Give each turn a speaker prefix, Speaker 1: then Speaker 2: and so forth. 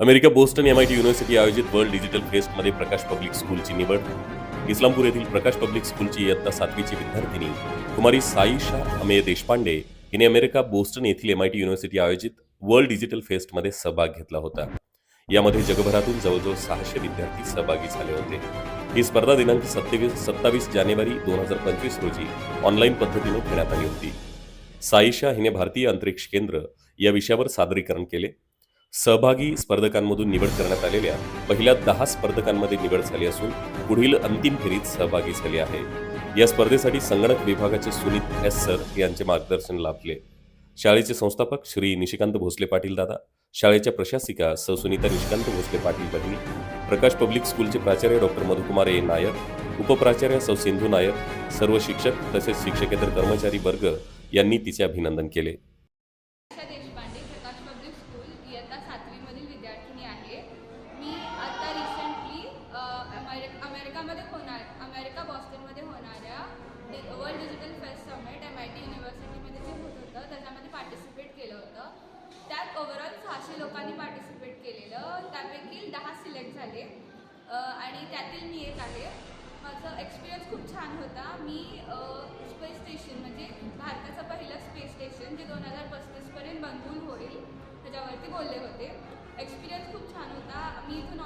Speaker 1: America Boston MIT university आयोजित world digital फेस्टमध्ये Prakash public स्कूलची निवड. इस्लामपूर येथील प्रकाश पब्लिक स्कूलची इयत्ता सातवीची विद्यार्थिनी कुमारी साईशा अमेय देशपांडे हिने अमेरिका बोस्टन येथील एम आयटी युनिव्हर्सिटी आयोजित वर्ल्ड डिजिटल फेस्टमध्ये सहभाग घेतला होता. यामध्ये जगभरातून जवळजवळ सहाशे विद्यार्थी सहभागी झाले होते. ही स्पर्धा दिनांक सत्तावीस सत्तावीस जानेवारी दोन हजार पंचवीस रोजी ऑनलाईन पद्धतीने घेण्यात आली होती. साईशा हिने भारतीय अंतरिक्ष केंद्र या विषयावर सादरीकरण केले. सहभागी स्पर्धकांमधून निवड करण्यात आलेल्या पहिल्या दहा स्पर्धकांमध्ये निवड झाली असून पुढील अंतिम फेरीत सहभागी झाले आहे. या स्पर्धेसाठी संगणक विभागाचे सुनीत एस सर यांचे मार्गदर्शन लाभले. शाळेचे संस्थापक श्री निशिकांत भोसले पाटील दादा शाळेच्या प्रशासिका सौ सुनीता निशिकांत भोसले पाटील बहिणी प्रकाश पब्लिक स्कूलचे प्राचार्य डॉक्टर मधुकुमार ए. नायर उपप्राचार्य सौ सिंधू नायर सर्व शिक्षक तसेच शिक्षकेतर कर्मचारी वर्ग यांनी तिचे अभिनंदन केले
Speaker 2: आशा देशपांडे प्रकाश पब्लिक इयत्ता सातवीमधील विद्यार्थिनी आहे. मी आता रिसेंटली अमेरिक अमेरिकामध्ये होणार अमेरिका बॉस्टनमध्ये होणाऱ्या the world digital fest summit M I T युनिव्हर्सिटीमध्ये जे होत होतं त्याच्यामध्ये पार्टिसिपेट केलं होतं. त्यात ओव्हरऑल सहाशे लोकांनी पार्टिसिपेट केलेलं. त्यापैकी दहा सिलेक्ट झाले. आणि त्यातील मी एक आहे. माझा एक्सपिरियन्स खूप छान होता. मी स्पेस स्टेशन म्हणजे भारताचं पहिलं स्पेस स्टेशन जे दोन हजार पस्तीसपर्यंत बनवून होईल त्याच्यावरती बोलले होते. एक्सपिरियन्स खूप छान होता. मी इथून